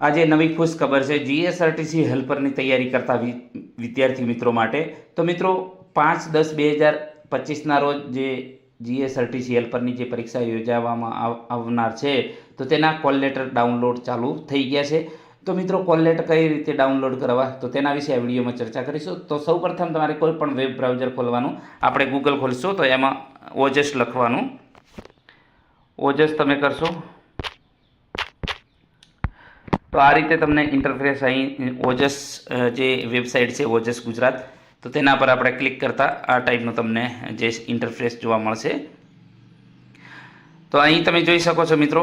આજે નવી ખુશ ખબર છે. જીએસઆરટીસી હેલ્પરની તૈયારી કરતા વિદ્યાર્થી મિત્રો માટે. તો મિત્રો, પાંચ દસ બે હજાર પચીસના રોજ જે જીએસઆરટીસી હેલ્પરની જે પરીક્ષા યોજાવામાં આવ- આવનાર છે, તો તેના કોલ લેટર ડાઉનલોડ ચાલુ થઈ ગયા છે. તો મિત્રો કોલ લેટર કઈ રીતે ડાઉનલોડ કરવા? તો તેના વિશે આ વિડીયોમાં ચર્ચા કરીશું. તો સૌપ્રથમ તમારે કોઈ પણ વેબ બ્રાઉઝર ખોલવાનું, આપણે ગૂગલ ખોલશું. તો એમાં ઓજસ લખવાનું. ઓજસ તમે કરશો. તો આ રીતે તમને ઇન્ટરફેસ અહીં ઓજસ જે વેબસાઇટ છે, ઓજસ ગુજરાત, તો તેના પર આપણે ક્લિક કરતાં આ ટાઈપનું તમને જે ઇન્ટરફેસ જોવા મળશે. તો અહીં તમે જોઈ શકો છો મિત્રો,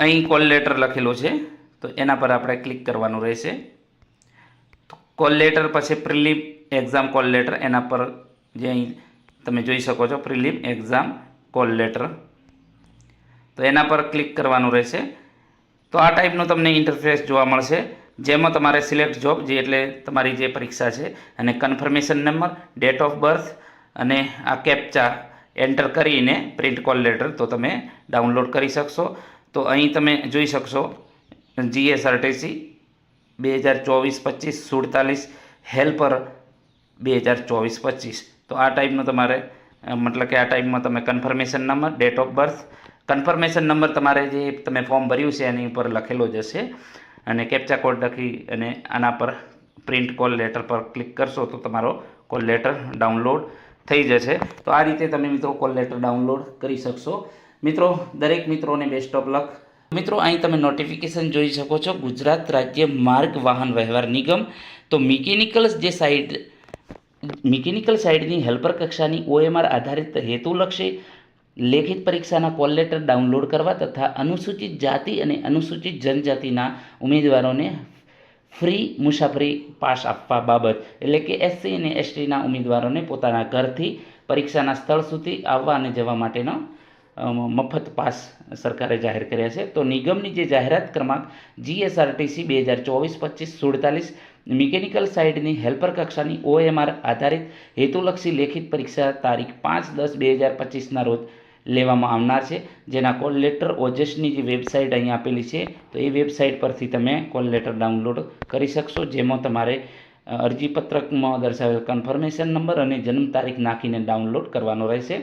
અહીં કોલ લેટર લખેલો છે, તો એના પર આપણે ક્લિક કરવાનું રહેશે. કોલ લેટર પછી પ્રિલિમ એક્ઝામ કોલ લેટર એના પર જે અહીં તમે જોઈ શકો છો પ્રિલિમ એક્ઝામ કોલ લેટર તો એના પર ક્લિક કરવાનું રહેશે. તો આ ટાઈપનું તમને ઇન્ટરફેસ જોવા મળશે. જેમાં તમારે સિલેક્ટ જોબ જે એટલે તમારી જે પરીક્ષા છે અને confirmation number date of birth અને આ કેપ્ચા એન્ટર કરીને પ્રિન્ટ કોલ લેટર તો તમે ડાઉનલોડ કરી શકશો. તો અહીં તમે જોઈ શકશો જીએસઆરટીસી બે હજાર ચોવીસ પચીસ, સુડતાલીસ હેલ્પર બે હજાર ચોવીસ પચીસ. તો આ ટાઈપનું તમારે, મતલબ કે આ ટાઈપમાં તમે confirmation number date of birth confirmation number તમારે જે તમે ફોર્મ ભર્યું છે એની ઉપર લખેલો જશે. અને કેપ્ચા કોડ લખી અને આના પર પ્રિન્ટ કોલ લેટર પર ક્લિક કરશો તો તમારો કોલ લેટર ડાઉનલોડ થઈ જશે. તો આ રીતે તમે મિત્રો કોલ લેટર ડાઉનલોડ કરી શકશો. મિત્રો, દરેક મિત્રોને બેસ્ટ ઓફ લક મિત્રો, અહીં તમે નોટિફિકેશન જોઈ શકો છો. ગુજરાત રાજ્ય માર્ગ વાહન વ્યવહાર નિગમ. તો મિકેનિકલ જે સાઇડ મિકેનિકલ સાઇડની હેલ્પર કક્ષાની ઓએમઆર આધારિત હેતુલક્ષી લેખિત પરીક્ષાના કોલ લેટર ડાઉનલોડ કરવા તથા અનુસૂચિત જાતિ અને અનુસૂચિત જનજાતિના ઉમેદવારોને ફ્રી મુસાફરી પાસ આપવા બાબત, એટલે કે એસસી અને એસટીના ઉમેદવારોને પોતાના ઘરથી પરીક્ષાના સ્થળ સુધી આવવા અને જવા માટેનો મફત પાસ સરકારે જાહેર કર્યા છે. તો નિગમની જે જાહેરાત ક્રમાંક જીએસઆરટીસી બે હજાર ચોવીસ પચીસ સુડતાલીસ, મિકેનિકલ સાઇડની હેલ્પર કક્ષાની ઓએમઆર આધારિત હેતુલક્ષી લેખિત પરીક્ષા તારીખ પાંચ દસ બે હજાર પચીસના રોજ લેવામાં આવનાર છે. જેના કોલ લેટર ઓજસની જે વેબસાઇટ અહીં આપેલી છે, તો એ વેબસાઇટ પરથી તમે કોલ લેટર ડાઉનલોડ કરી શકશો. જેમાં તમારે અરજીપત્રકમાં દર્શાવેલ કન્ફર્મેશન નંબર અને જન્મ તારીખ નાખીને ડાઉનલોડ કરવાનો રહેશે.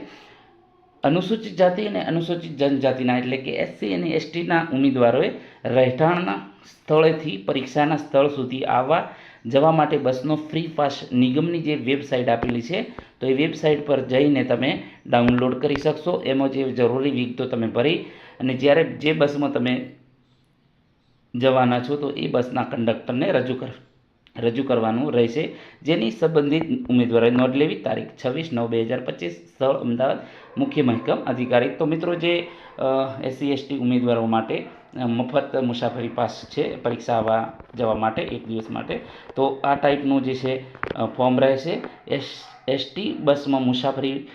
અનુસૂચિત જાતિ અને અનુસૂચિત જનજાતિના, એટલે કે એસસી અને એસટીના ઉમેદવારોએ રહેઠાણના સ્થળેથી પરીક્ષાના સ્થળ સુધી આવવા જવા માટે બસનો ફ્રી પાસ નિગમની જે વેબસાઇટ આપેલી છે તો એ વેબસાઇટ પર જઈને તમે ડાઉનલોડ કરી શકશો. એમાં જે જરૂરી વિગતો તમે ભરી અને જ્યારે જે બસમાં તમે જવાના છો તો એ બસના કંડક્ટરને રજૂ કર, રજૂ કરવાનું રહેશે. જેની સંબંધિત ઉમેદવારોએ નોંધ લેવી. તારીખ છવ્વીસ નવ બે હજાર પચીસ, સ્થળ અમદાવાદ. મુખ્ય મહેકમ અધિકારી. તો મિત્રો જે એસસી, એસટી ઉમેદવારો માટે મફત મુસાફરી પાસ છે, પરીક્ષા આવવા જવા માટે એક દિવસ માટે. તો આ ટાઈપનું જે છે ફોર્મ રહેશે. એસ એસટી બસમાં મુસાફરી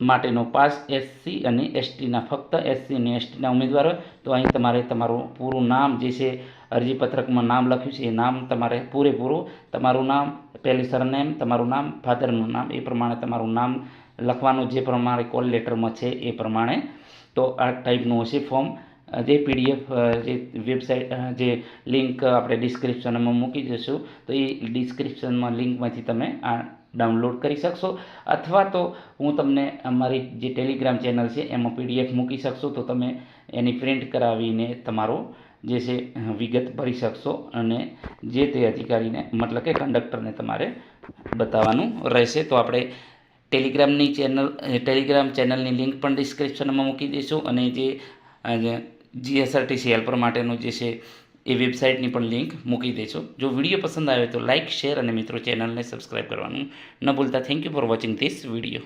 માટેનો પાસ એસસી અને એસટીના ફક્ત એસસી અને એસટીના ઉમેદવારો. તો અહીં તમારે તમારું પૂરું નામ જે છે, અરજીપત્રકમાં નામ લખ્યું છે, એ નામ તમારે પૂરેપૂરું. તમારું નામ, પહેલી સરનેમ, તમારું નામ, ફાધરનું નામ, એ પ્રમાણે તમારું નામ લખવાનું, જે પ્રમાણે કોલ લેટરમાં છે, એ પ્રમાણે. તો આ ટાઈપનું હશે ફોર્મ જે પીડીએફ જે વેબસાઇટ જે લિંક આપણે ડિસ્ક્રિપ્શનમાં મૂકી દઈશું, તો એ ડિસ્ક્રિપ્શનમાં લિંકમાંથી તમે આ ડાઉનલોડ કરી શકશો. અથવા તો હું તમને અમારી જે ટેલિગ્રામ ચેનલ છે, એમાં પીડીએફ મૂકી શકશો, તો તમે એની પ્રિન્ટ કરાવીને તમારો જે છે, વિગત ભરી શકશો અને જે તે અધિકારીને, મતલબ કે કંડક્ટરને તમારે બતાવવાનું રહેશે. તો આપણે ટેલિગ્રામની ચેનલ, ટેલિગ્રામ ચેનલની લિંક પણ ડિસ્ક્રિપ્શનમાં મૂકી દઈશું અને જે જીએસઆરટીસી હેલ્પર માટેનું જે છે એ વેબસાઇટની પણ લિંક મૂકી દેજો. જો વીડિયો પસંદ આવે તો લાઇક શેર અને મિત્રો ચેનલને સબસ્ક્રાઈબ કરવાનું ન ભૂલતા. Thank you for watching this video